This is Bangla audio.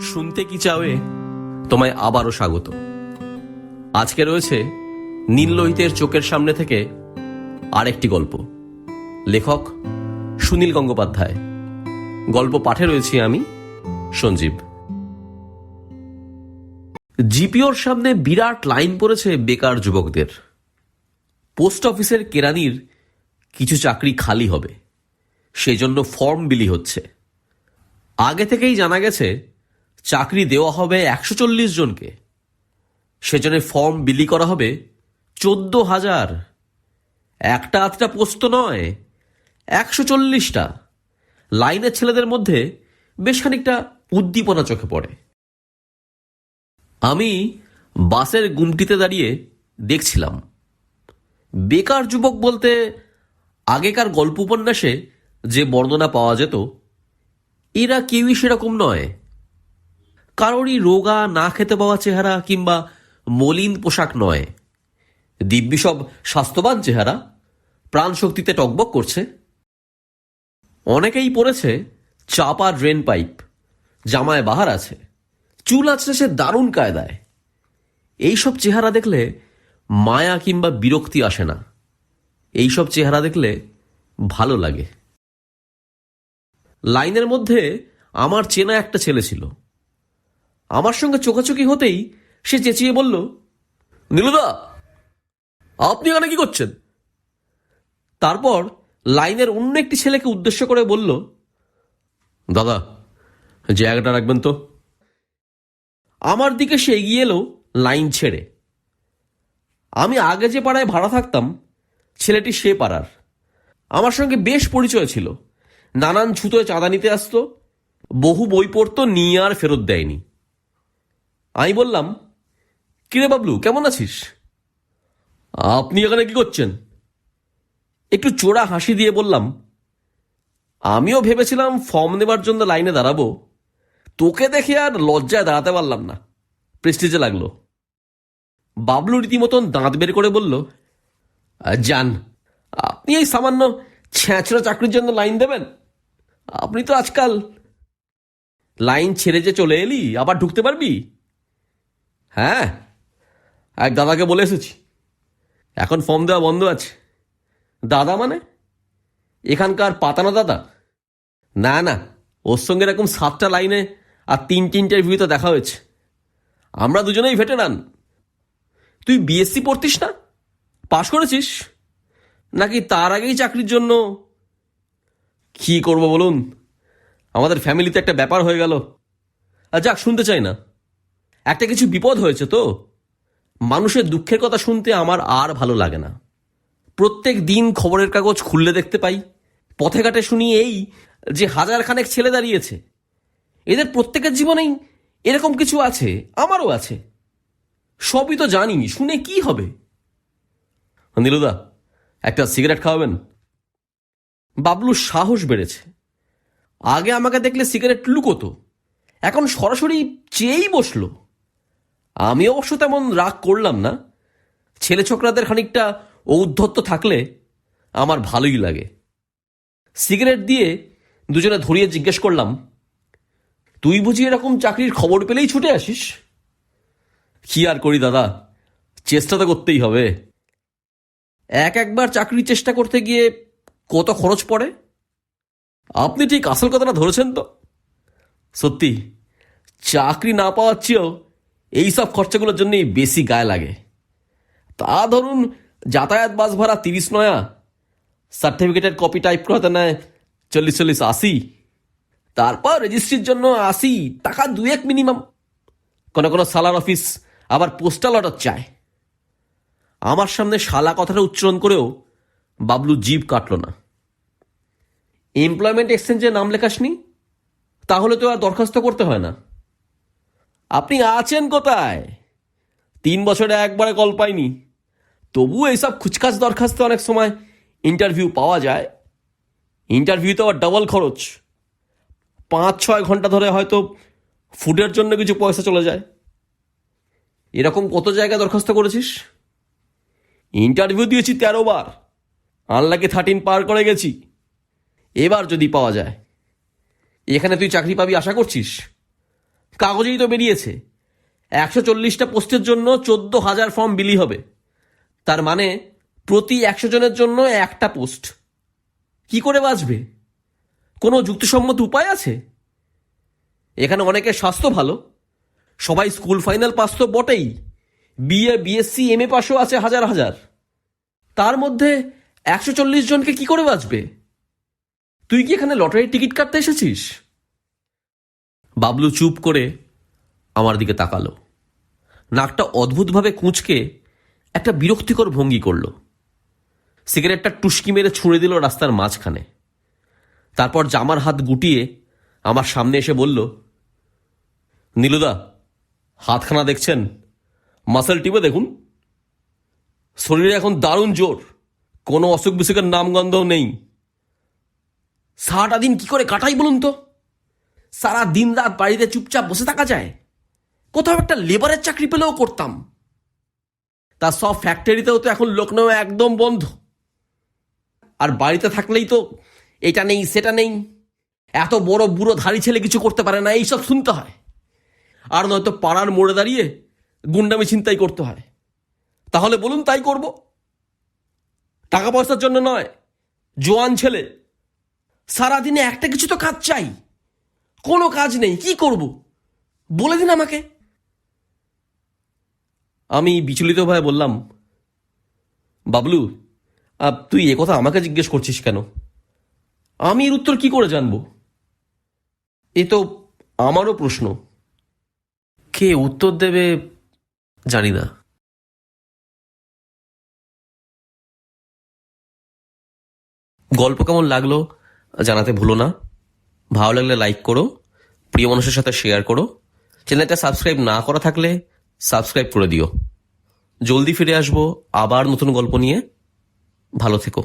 শুনতে কি চাওয়ে তোমায় আবারও স্বাগত। আজকে রয়েছে নীললোহিতের চোখের সামনে থেকে আরেকটি গল্প। লেখক সুনীল গঙ্গোপাধ্যায়। গল্প পাঠে রয়েছি আমি, সঞ্জীব। জিপিওর সামনে বিরাট লাইন পড়েছে বেকার যুবকদের। পোস্ট অফিসের কেরানির কিছু চাকরি খালি হবে। সেজন্য ফর্ম বিলি হচ্ছে। আগে থেকেই জানা গেছে চাকরি দেওয়া হবে একশো চল্লিশ জনকে। সেজন্য ফর্ম বিলি করা হবে চোদ্দ হাজার। একটা আধটা পোস্ত নয়, একশো চল্লিশটা। লাইনের ছেলেদের মধ্যে বেশ খানিকটা উদ্দীপনা চোখে পড়ে। আমি বাসের গুমটিতে দাঁড়িয়ে দেখছিলাম। বেকার যুবক বলতে আগেকার গল্প উপন্যাসে যে বর্ণনা পাওয়া যেত, এরা কেউই সেরকম নয়। কারোরই রোগা না খেতে পাওয়া চেহারা কিংবা মলিন পোশাক নয়। দিব্যি সব স্বাস্থ্যবান চেহারা প্রাণ শক্তিতে টকবক করছে। অনেকেই পড়েছে চাপা ড্রেন পাইপ, জামায় বাহার আছে, চুল আছে সে দারুণ কায়দায়। এইসব চেহারা দেখলে মায়া কিংবা বিরক্তি আসে না। এইসব চেহারা দেখলে ভালো লাগে। লাইনের মধ্যে আমার চেনা একটা ছেলে ছিল। আমার সঙ্গে চোখাচোখি হতেই সে চেঁচিয়ে বলল, নীলুদা, আপনি এখানে কি করছেন? তারপর লাইনের অন্য একটি ছেলেকে উদ্দেশ্য করে বলল, দাদা জায়গাটা রাখবেন তো। আমার দিকে সে এগিয়ে এলো লাইন ছেড়ে। আমি আগে যে পাড়ায় ভাড়া থাকতাম, ছেলেটি সে পাড়ার। আমার সঙ্গে বেশ পরিচয় ছিল। নানান ছুতোয় চাঁদা নিতে আসতো, বহু বই পড়তো, নিয়ে আর ফেরত দেয়নি। আমি বললাম, কিরে বাবলু, কেমন আছিস? আপনি এখানে কি করছেন? একটু চোরা হাসি দিয়ে বললাম, আমিও ভেবেছিলাম ফর্ম নেবার জন্য লাইনে দাঁড়াবো। তোকে দেখে আর লজ্জায় দাঁড়াতে পারলাম না। প্রেস্টিজে লাগল। বাবলু রীতিমতন দাঁত বের করে বলল যান আপনি এই সামান্য ছ্যাঁচড়া চাকরির জন্য লাইন দেবেন? আপনি তো আজকাল লাইন ছেড়ে যে চলে এলি, আবার ঢুকতে পারবি? হ্যাঁ? এক দাদাকে বলে এসেছি। এখন ফর্ম দেওয়া বন্ধ আছে। দাদা মানে? এখানকার পাতানো দাদা? না না, ওর সঙ্গে এরকম সাতটা লাইনে আর তিনটি ইন্টারভিউতে দেখা হয়েছে। আমরা দুজনেই ভেটেরান তুই বিএসসি পড়তিস না? পাশ করেছিস? নাকি তার আগেই চাকরির জন্য? কি করব বলুন? আমাদের ফ্যামিলিতে একটা ব্যাপার হয়ে গেল। আর যাক, শুনতে চাই না। একটা কিছু বিপদ হয়েছে তো। মানুষের দুঃখের কথা শুনতে আমার আর ভালো লাগে না। প্রত্যেক দিন খবরের কাগজ খুললে দেখতে পাই, পথে ঘাটে শুনি এই যে হাজার খানেক ছেলে দাঁড়িয়েছে। এদের প্রত্যেকের জীবনেই এরকম কিছু আছে, আমারও আছে। সবই তো জানি শুনে কি হবে? নীলুদা, একটা সিগারেট খাওয়াবেন? বাবলুর সাহস বেড়েছে। আগে আমাকে দেখলে সিগারেট লুকোতো, এখন সরাসরি চেয়েই বসল। আমি অবশ্য তেমন রাগ করলাম না। ছেলে ছোকরাদের খানিকটা ঔদ্ধত্য থাকলে আমার ভালোই লাগে। সিগারেট দিয়ে দুজনে ধরিয়ে জিজ্ঞেস করলাম, তুই বুঝি এরকম চাকরির খবর পেলেই ছুটে আসিস? কি আর করি দাদা, চেষ্টা তো করতেই হবে। এক একবার চাকরির চেষ্টা করতে গিয়ে কত খরচ পড়ে? আপনি ঠিক আসল কথাটা ধরেছেন তো। সত্যি, চাকরি না পাওয়ার চেয়েও এইসব খরচাগুলোর জন্যই বেশি গায়ে লাগে। তা ধরুন, যাতায়াত বাস ভাড়া তিরিশ নয়া সার্টিফিকেটের কপি টাইপ করাতে নেয় চল্লিশ চল্লিশ আশি, তারপর রেজিস্ট্রির জন্য আশি টাকা দুয়েক মিনিমাম কোনো কোনো সালার অফিস আবার পোস্টাল অর্ডার চায়। আমার সামনে শালা কথাটা উচ্চারণ করেও বাবলু জিভ কাটল না। এমপ্লয়মেন্ট এক্সচেঞ্জে নাম লেখাসনি? তাহলে তো আর দরখাস্ত করতে হয় না। আপনি আছেন কোথায়? তিন বছরে একবারে কল পাইনি। তবু এইসব খুচকাচ দরখাস্তে অনেক সময় ইন্টারভিউ পাওয়া যায়। ইন্টারভিউতে আবার ডাবল খরচ। পাঁচ, ছয় ঘণ্টা ধরে হয়তো ফুডের জন্য কিছু পয়সা চলে যায়। এরকম কত জায়গায় দরখাস্ত করেছিস? ইন্টারভিউ দিয়েছি তেরো বার। আনলাকে থার্টিন পার করে গেছি। এবার যদি পাওয়া যায়। এখানে তুই চাকরি পাবি আশা করছিস? কাগজেই তো বেরিয়েছে। একশো চল্লিশটা পোস্টের জন্য চোদ্দ হাজার ফর্ম বিলি হবে। তার মানে প্রতি একশো জনের জন্য একটা পোস্ট। কি করে বাঁচবে? কোনো যুক্তিসম্মত উপায় আছে? এখানে অনেকের স্বাস্থ্য ভালো। সবাই স্কুল ফাইনাল পাস তো বটেই। বিএ, বিএসসি এম এ পাসও আছে হাজার হাজার। তার মধ্যে একশো চল্লিশ জনকে কি করে বাঁচবে? তুই কি এখানে লটারির টিকিট কাটতে এসেছিস? বাবলু চুপ করে আমার দিকে তাকালো। নাকটা অদ্ভুতভাবে কুঁচকে একটা বিরক্তিকর ভঙ্গি করল। সিগারেটটা টুস্কি মেরে ছুঁড়ে দিল রাস্তার মাঝখানে। তারপর জামার হাত গুটিয়ে আমার সামনে এসে বলল, নীলুদা, হাতখানা দেখছেন? মাসেল টিপে দেখুন। শরীরে এখন দারুণ জোর, কোনো অসুখ বিসুখের নামগন্ধও নেই। সারাটা দিন কি করে কাটাই বলুন তো? সারা দিন রাত বাড়িতে চুপচাপ বসে থাকা যায়। কোথাও একটা লেবারের চাকরি পেলেও করতাম। তার সব ফ্যাক্টরিতেও তো এখন লোক নেওয়া একদম বন্ধ। আর বাড়িতে থাকলেই তো এটা নেই, সেটা নেই। এত বড় বুড়ো ধাড়ি ছেলে কিছু করতে পারে না, এইসব শুনতে হয়। আর নয়তো পাড়ার মোড়ে দাঁড়িয়ে গুন্ডামি চিন্তাই করতে হয়। তাহলে বলুন তাই করব? টাকা পয়সার জন্য নয়, জোয়ান ছেলে। সারাদিনে একটা কিছু তো কাজ চাই। কোনো কাজ নেই, কি করব? বলে দিন আমাকে। আমি বিচলিত ভাবে বললাম, বাবলু তুই কথা আমাকে জিজ্ঞেস করছিস কেন? আমি এর উত্তর কি করে জানব? এ তো আমারও প্রশ্ন। কে উত্তর দেবে, জানি না। গল্প কেমন লাগল জানাতে ভুলো না। ভালো লাগলে লাইক করো, প্রিয় মানুষের সাথে শেয়ার করো। চ্যানেলটা সাবস্ক্রাইব না করা থাকলে সাবস্ক্রাইব করে দিও। জলদি ফিরে আসব আবার নতুন গল্প নিয়ে। ভালো থেকো।